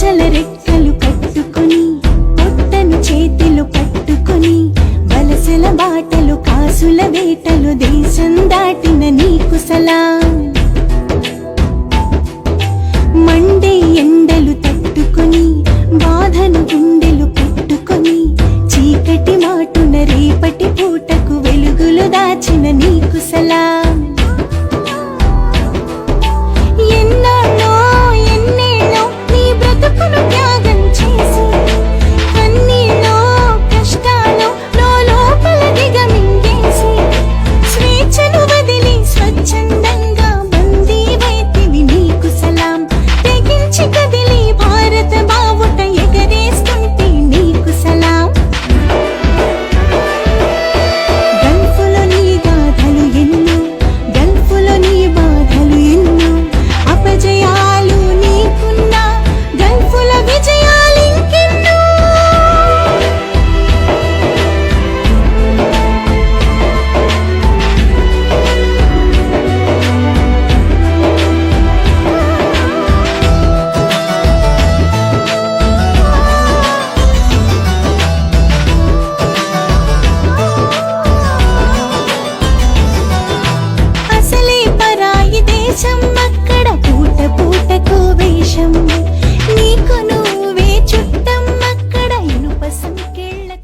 ఆశల రెక్కలు కట్టుకొని పొట్టను చేతిలో పట్టుకొని వలసల బాటలు కాసుల వేటలు దేశం దాటిన నీకు సలా. మండే ఎండలు తట్టుకొని బాధను గుండెలు పెట్టుకొని చీకటి మాటున రేపటి పూటకు వెలుగులు దాచిన నీకు సలా.